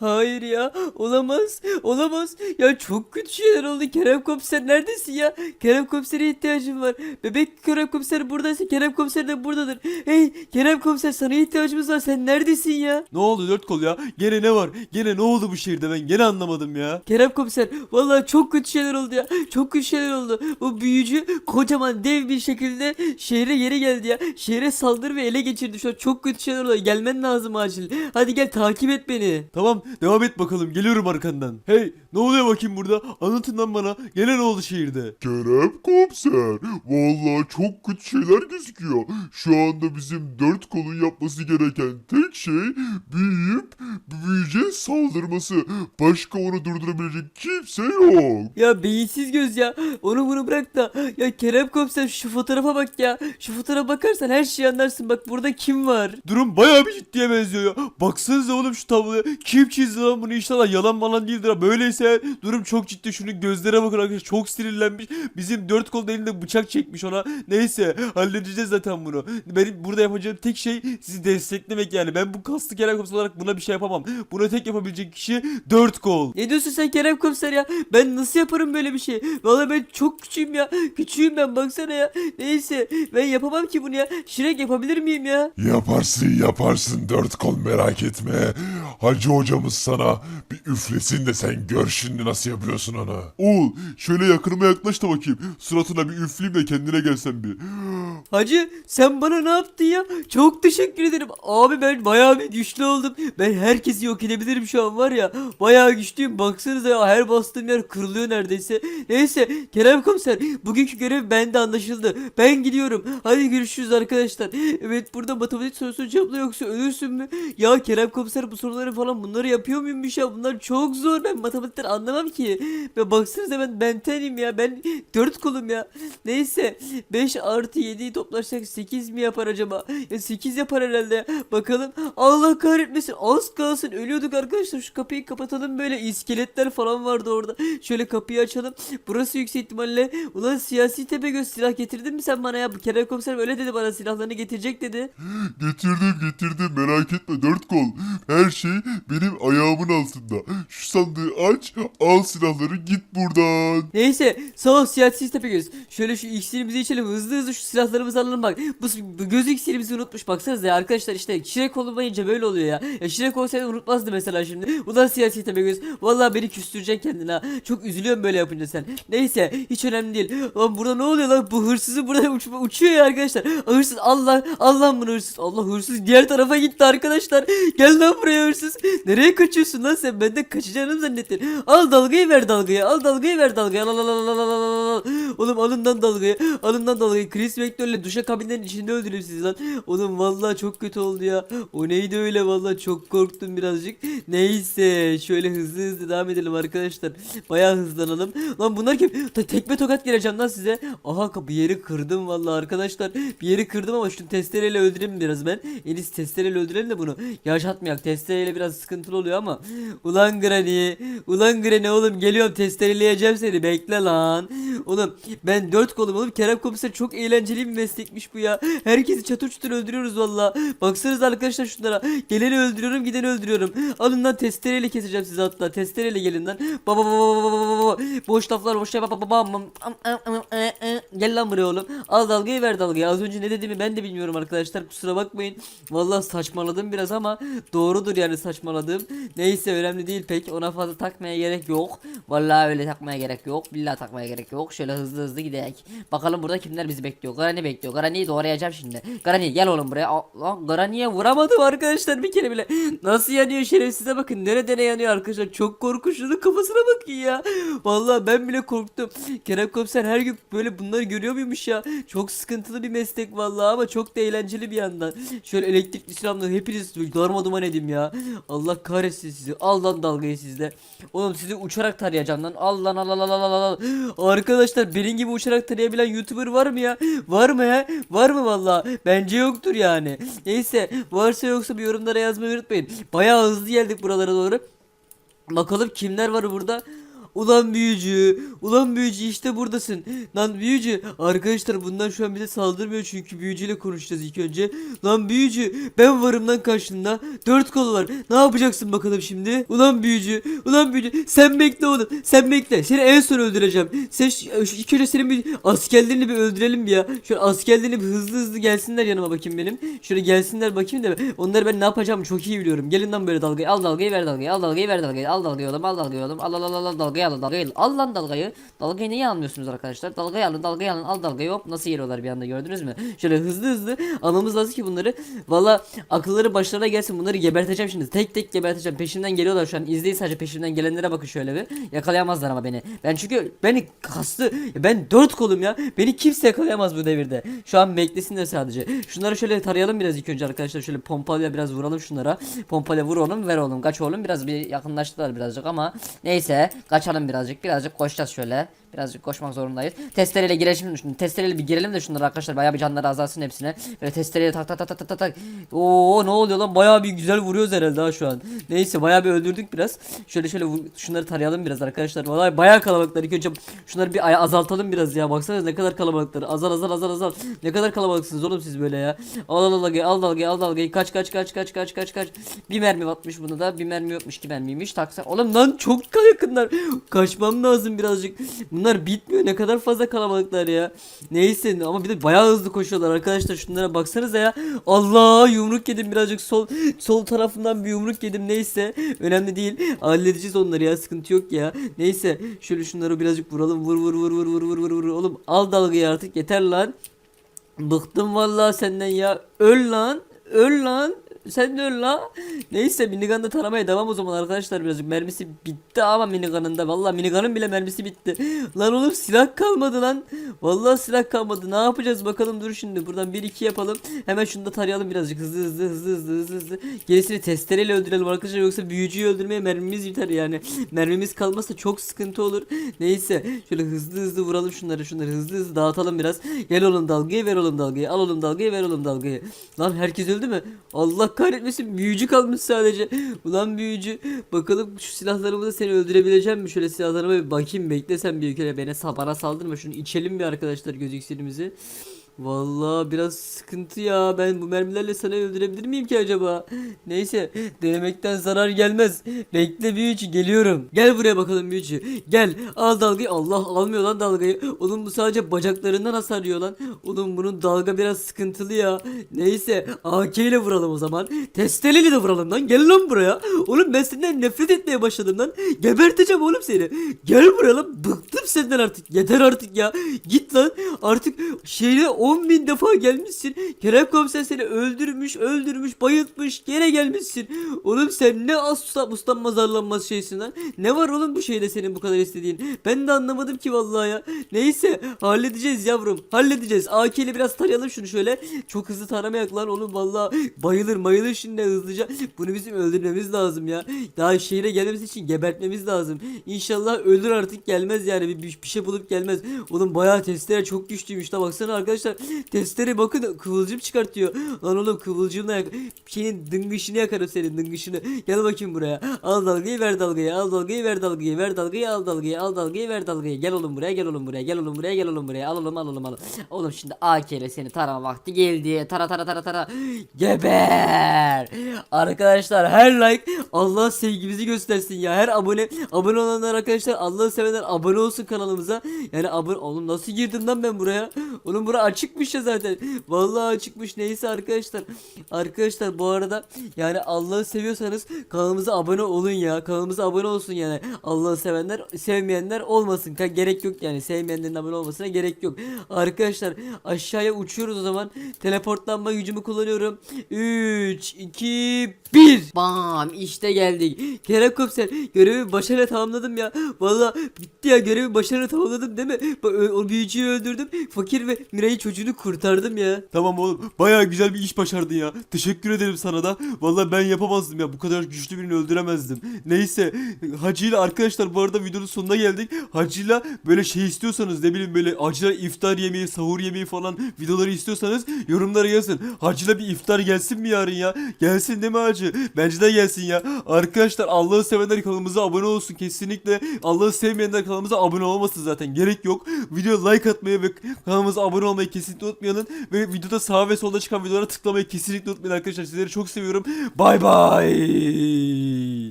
Hayır ya olamaz olamaz. Ya çok kötü şeyler oldu. Kerem komiser neredesin ya? Kerem komisere ihtiyacım var. Bebek Kerem komiser buradaysa Kerem komiser de buradadır. Hey Kerem komiser sana ihtiyacımız var. Sen neredesin ya? Ne oldu dört kol ya? Gene ne var? Gene ne oldu bu şehirde? Ben gene anlamadım ya. Kerem komiser vallahi çok kötü şeyler oldu ya. Çok kötü şeyler oldu. Bu büyücü kocaman dev bir şekilde şehre geri geldi ya. Şehre saldırı ve ele geçirdi. Şu an çok kötü şeyler oldu. Gelmen lazım acil. Hadi gel takip et beni. Tamam devam et bakalım. Geliyorum arkandan. Hey ne oluyor bakayım burada? Anlatın lan bana. Gene ne oldu şehirde? Kerem komiser. Vallahi çok kötü şeyler gözüküyor. Şu anda bizim dört kolun yapması gereken tek şey büyüyüp büyüyece saldırması. Başka onu durdurabilecek kimse yok. Ya beyinsiz göz ya. Onu bunu bırak da. Ya Kerem komiser şu fotoğrafa bak ya. Şu fotoğrafa bakarsan her şeyi anlarsın. Bak burada kim var? Durum bayağı bir ciddiye benziyor ya. Baksanıza oğlum şu tabloya. Kim çizdi lan bunu inşallah yalan falan değildir ha. Böyleyse durum çok ciddi. Şunun gözlere bakın arkadaşlar. Çok sinirlenmiş. Bizim dört kolun elinde bıçak çekmiş ona. Neyse halledeceğiz zaten bunu. Benim burada yapacağım tek şey sizi desteklemek yani. Ben bu kaslı Kerem komiser olarak buna bir şey yapamam. Buna tek yapabilecek kişi dört kol. Ne diyorsun sen Kerem komiser ya? Ben nasıl yaparım böyle bir şey? Vallahi ben çok küçüğüm ya. Küçüğüm ben baksana ya. Neyse ben yapamam ki bunu ya. Şirek yapabilir miyim ya? Yaparsın yaparsın dört kol merak etme. Hacı hocamız sana bir üflesin de sen gör şimdi nasıl yapıyorsun onu. Oğul şöyle yakınıma yaklaş da bakayım. Suratına bir üfleyeyim de kendine gelsen bir. Hacı sen bana ne yaptın ya? Çok teşekkür ederim. Abi ben bayağı bir güçlü oldum. Ben herkesi yok edebilirim şu an var ya. Bayağı güçlüyüm. Baksanıza ya her bastığım yer kırılıyor neredeyse. Neyse Kerem komiser bugünkü görev bende anlaşıldı. Ben gidiyorum. Hadi görüşürüz arkadaşlar. Evet burada matematik sorusu cevapla yoksa ölürsün mü? Ya Kerem komiser bu soruları falan bunları yapıyor muymuş ya? Bunlar çok zor. Ben matematikten anlamam ki. Ve baksanıza ben bentenim ya. Ben dört kolum ya. Neyse 5 artı 7'yi toplarsak 8 mi yapar acaba? Ya 8 yapar herhalde. Bakalım. Allah kahretmesin. Az kalsın ölüyorduk arkadaşlar. Şu kapıyı kapatalım böyle. iskeletler falan vardı orada. Şöyle kapıyı açalım. Burası yüksek ihtimalle. Ulan siyasi tepe göz silah getirdin mi sen bana ya? Kerem komiser öyle dedi bana silahlarını getirecek dedi. Getirdim getirdim merak etme dört kol. Her şey benim ayağımın altında. Şu sandığı aç al silahları git buradan. Neyse sağ ol siyasi Tepegöz. Şöyle şu iksirimizi içelim hızlı hızlı şu silahlarımızı alalım bak. Bu, bu göz iksirimizi unutmuş baksanıza ya arkadaşlar işte Şirek olmayınca böyle oluyor ya. ya Şirek olsaydı unutmazdı mesela şimdi. Ulan siyasi Tepegöz. Vallahi beni küstüreceksin kendine ha. Çok üzülüyorum böyle yapınca sen. Neyse hiç önemli değil. Lan burada ne oluyor lan bu hırsızı burada uç, uçuyor ya arkadaşlar. Hırsız Allah Allah bunu hırsız. Allah hırsız diğer tarafa gitti arkadaşlar. Gel lan buraya hırsız. Nereye kaçıyorsun lan sen benden kaçacağını zannettin? Al dalgayı ver dalgayı. Al dalgayı ver dalgayı. Al al al al al al al al. Oğlum alın lan dalgayı. Alın lan dalgayı. Chris Vektör'le duşa kabinlerin içinde öldüreyim sizi lan. Oğlum vallahi çok kötü oldu ya. O neydi öyle vallahi çok korktum birazcık. Neyse şöyle hızlı hızlı devam edelim arkadaşlar. Bayağı hızlanalım. Lan bunlar kim? Ta- tekme tokat geleceğim lan size. Aha bir yeri kırdım vallahi arkadaşlar. Bir yeri kırdım ama şunu testereyle öldüreyim biraz ben. En iyisi testereyle öldürelim de bunu. Yaşatmayak. Testereyle biraz sıkıntılı oluyor ama. Ulan Granny. Ulan Granny oğlum geliyorum testereleyeceğim seni. Bekle lan. Oğlum ben dört kolum oğlum. Kerem komiser çok eğlenceli bir meslekmiş bu ya. Herkesi çatır çutur öldürüyoruz valla. Baksanıza arkadaşlar şunlara. Geleni öldürüyorum gideni öldürüyorum. Alın lan testereyle keseceğim sizi hatta. Testereyle gelin lan. Baba baba baba baba baba. Boş laflar boş laflar baba baba. Gel lan buraya oğlum. Al dalgayı ver dalgayı. Az önce ne dediğimi ben de bilmiyorum arkadaşlar. Kusura bakmayın. Vallahi saçmaladım biraz ama doğrudur yani saçmaladığım. Neyse önemli değil pek. Ona fazla takmaya gerek yok. Vallahi öyle takmaya gerek yok. Billahi takmaya gerek yok. Şöyle hızlı hızlı gidelim. Bakalım burada kimler bizi bekliyor. Granny bekliyor. Granny'yi doğrayacağım şimdi. Granny gel oğlum buraya. Aa, Lan Granny'ye vuramadım arkadaşlar bir kere bile. Nasıl yanıyor şerefsize bakın. Nerede ne yanıyor arkadaşlar. Çok korkunçlu kafasına bakın ya. Vallahi ben bile korktum. Kerem komiser her gün böyle bunları görüyor muymuş ya? Çok sıkıntılı bir meslek vallahi ama çok da eğlenceli bir yandan. Şöyle elektrikli silahla hepiniz darma duman edeyim ya. Allah kahretsin sizi. Al lan dalgayı sizle. Oğlum sizi uçarak tarayacağım lan. Al lan al al al al al. Arkadaşlar benim gibi uçarak tarayabilen YouTuber var mı ya? Var mı he? Var mı valla? Bence yoktur yani. Neyse varsa yoksa bir yorumlara yazmayı unutmayın. Bayağı hızlı geldik buralara doğru. Bakalım kimler var burada? Ulan büyücü. Ulan büyücü işte buradasın. Lan büyücü. Arkadaşlar bundan şu an bize saldırmıyor çünkü büyücüyle konuşacağız ilk önce. Lan büyücü ben varım lan karşında. Dört kolu var. Ne yapacaksın bakalım şimdi? Ulan büyücü. Ulan büyücü. Sen bekle oğlum. Sen bekle. Seni en son öldüreceğim. Sen şu, şu ilk önce senin bir askerlerini bir öldürelim bir ya. Şöyle askerlerini bir hızlı hızlı gelsinler yanıma bakayım benim. Şöyle gelsinler bakayım da onları ben ne yapacağımı çok iyi biliyorum. Gelin lan böyle dalgayı. Al dalgayı ver dalgayı. Al dalgayı ver dalgayı. Al dalgayı oğlum. Al dalgayı oğlum. Al al al al al dalgayı al dalgayı. Al lan dalgayı. Dalgayı niye almıyorsunuz arkadaşlar? Dalgayı alın dalgayı alın. Al dalgayı hop nasıl geliyorlar bir anda gördünüz mü? Şöyle hızlı hızlı almamız lazım ki bunları. Valla akılları başlarına gelsin bunları geberteceğim şimdi. Tek tek geberteceğim. Peşimden geliyorlar şu an. İzleyin sadece peşimden gelenlere bakın şöyle bir. Yakalayamazlar ama beni. Ben çünkü beni kastı. Ben dört kolum ya. Beni kimse yakalayamaz bu devirde. Şu an beklesinler sadece. Şunları şöyle tarayalım biraz ilk önce arkadaşlar. Şöyle pompalıyla biraz vuralım şunlara. Pompayla vur oğlum ver oğlum. Kaç oğlum biraz bir yakınlaştılar birazcık ama neyse kaçalım birazcık. Birazcık koşacağız şöyle. Birazcık koşmak zorundayız. Testereyle girelim şimdi. Testereyle bir girelim de şunları arkadaşlar. Bayağı bir canları azalsın hepsine. Böyle testereyle tak tak tak tak tak tak. Oo ne oluyor lan? Bayağı bir güzel vuruyoruz herhalde ha şu an. Neyse bayağı bir öldürdük biraz. Şöyle şöyle şunları tarayalım biraz arkadaşlar. Vallahi bayağı kalabalıklar. İlk önce şunları bir azaltalım biraz ya. Baksanız ne kadar kalabalıklar. Azal azal azal azal. Ne kadar kalabalıksınız oğlum siz böyle ya. Al al dalgayı al dalgayı al dalgayı. Kaç kaç kaç kaç kaç kaç kaç. Bir mermi atmış bunu da. Bir mermi yokmuş ki mermiymiş. Taksa. Oğlum lan çok yakınlar. Kaçmam lazım birazcık. Bunlar bitmiyor. Ne kadar fazla kalabalıklar ya. Neyse ama bir de bayağı hızlı koşuyorlar arkadaşlar. Şunlara baksanıza ya. Allah yumruk yedim birazcık sol sol tarafından bir yumruk yedim neyse. Önemli değil. Halledeceğiz onları ya. Sıkıntı yok ya. Neyse şöyle şunları birazcık vuralım. Vur vur vur vur vur vur vur vur. Oğlum al dalgayı artık yeter lan. Bıktım vallahi senden ya. Öl lan. Öl lan. Sen de öl la. Neyse minigun'da taramaya devam o zaman arkadaşlar birazcık mermisi bitti ama minigun'ın da vallahi minigun'ın bile mermisi bitti. Lan oğlum silah kalmadı lan. Vallahi silah kalmadı. Ne yapacağız bakalım dur şimdi. Buradan 1 2 yapalım. Hemen şunu da tarayalım birazcık hızlı hızlı hızlı hızlı hızlı hızlı. Gerisini testereyle öldürelim arkadaşlar yoksa büyücüyü öldürmeye mermimiz biter yani. Mermimiz kalmazsa çok sıkıntı olur. Neyse şöyle hızlı hızlı vuralım şunları şunları hızlı hızlı dağıtalım biraz. Gel oğlum dalgayı ver oğlum dalgayı. Al oğlum dalgayı ver oğlum dalgayı. Lan herkes öldü mü? Allah kahretmesin büyücü kalmış sadece. Ulan büyücü. Bakalım şu silahlarımı da seni öldürebileceğim mi? Şöyle silahlarıma bir bakayım beklesem bir kere bana, bana saldırma. Şunu içelim bir arkadaşlar göz iksirimizi. Vallahi biraz sıkıntı ya. Ben bu mermilerle sana öldürebilir miyim ki acaba? Neyse, denemekten zarar gelmez. Bekle büyücü, geliyorum. Gel buraya bakalım büyücü. Gel, al dalgayı. Allah almıyor lan dalgayı. Oğlum bu sadece bacaklarından hasar yiyor lan. Oğlum bunun dalga biraz sıkıntılı ya. Neyse, AK ile vuralım o zaman. Testereyle de vuralım lan. Gel lan buraya. Oğlum ben senden nefret etmeye başladım lan. Geberteceğim oğlum seni. Gel buraya lan. Bıktım senden artık. Yeter artık ya. Git lan. Artık şehre 10 bin defa gelmişsin. Kerem komiser seni öldürmüş, öldürmüş, bayıltmış. Gene gelmişsin. Oğlum sen ne az usta, uslanmaz arlanmaz şeysin lan. Ne var oğlum bu şeyde senin bu kadar istediğin? Ben de anlamadım ki vallahi ya. Neyse halledeceğiz yavrum. Halledeceğiz. AK ile biraz tarayalım şunu şöyle. Çok hızlı taramayak lan oğlum vallahi bayılır bayılır şimdi hızlıca. Bunu bizim öldürmemiz lazım ya. Daha şehre gelmemiz için gebertmemiz lazım. İnşallah ölür artık gelmez yani bir, bir, şey bulup gelmez. Oğlum bayağı testere çok güçlüymüş da baksana arkadaşlar. Testere bakın kıvılcım çıkartıyor. Lan oğlum kıvılcımla yak şeyin dıngışını yakarım senin dıngışını. Gel bakayım buraya. Al dalgayı ver dalgayı. Al dalgayı ver dalgayı. Ver dalgayı al dalgayı. Al dalgayı ver dalgayı. Gel oğlum buraya gel oğlum buraya. Gel oğlum buraya gel oğlum buraya. Al oğlum al oğlum al. Oğlum şimdi AK ile seni tarama vakti geldi. Tara tara tara tara. Geber. Arkadaşlar her like Allah sevgimizi göstersin ya. Her abone abone olanlar arkadaşlar Allah'ı sevenler abone olsun kanalımıza. Yani abone oğlum nasıl girdim lan ben buraya? Oğlum bura açıkmış ya zaten. Vallahi açıkmış. Neyse arkadaşlar. Arkadaşlar bu arada yani Allah'ı seviyorsanız kanalımıza abone olun ya. Kanalımıza abone olsun yani. Allah'ı sevenler, sevmeyenler olmasın. Gerek yok yani. Sevmeyenlerin abone olmasına gerek yok. Arkadaşlar aşağıya uçuyoruz o zaman. Teleportlanma gücümü kullanıyorum. 3 2 1 Bam işte geldik. Kerem komiser görevi başarıyla tamamladım ya. Vallahi bitti ya görevi başarıyla tamamladım değil mi? O büyücüyü öldürdüm. Fakir ve Miray'ı çocuk ucunu kurtardım ya. Tamam oğlum bayağı güzel bir iş başardın ya. Teşekkür ederim sana da. Vallahi ben yapamazdım ya. Bu kadar güçlü birini öldüremezdim. Neyse Hacı ile arkadaşlar bu arada videonun sonuna geldik. Hacı'yla böyle şey istiyorsanız ne bileyim böyle acıla iftar yemeği, sahur yemeği falan videoları istiyorsanız yorumlara yazın. Hacı'la bir iftar gelsin mi yarın ya? Gelsin değil mi Hacı? Bence de gelsin ya. Arkadaşlar Allah'ı sevenler kanalımıza abone olsun kesinlikle. Allah'ı sevmeyenler kanalımıza abone olmasın zaten. Gerek yok. Video like atmayı ve kanalımıza abone olmayı kesinlikle unutmayalım. Ve videoda sağ ve solda çıkan videolara tıklamayı kesinlikle unutmayın arkadaşlar. Sizleri çok seviyorum. Bay bay.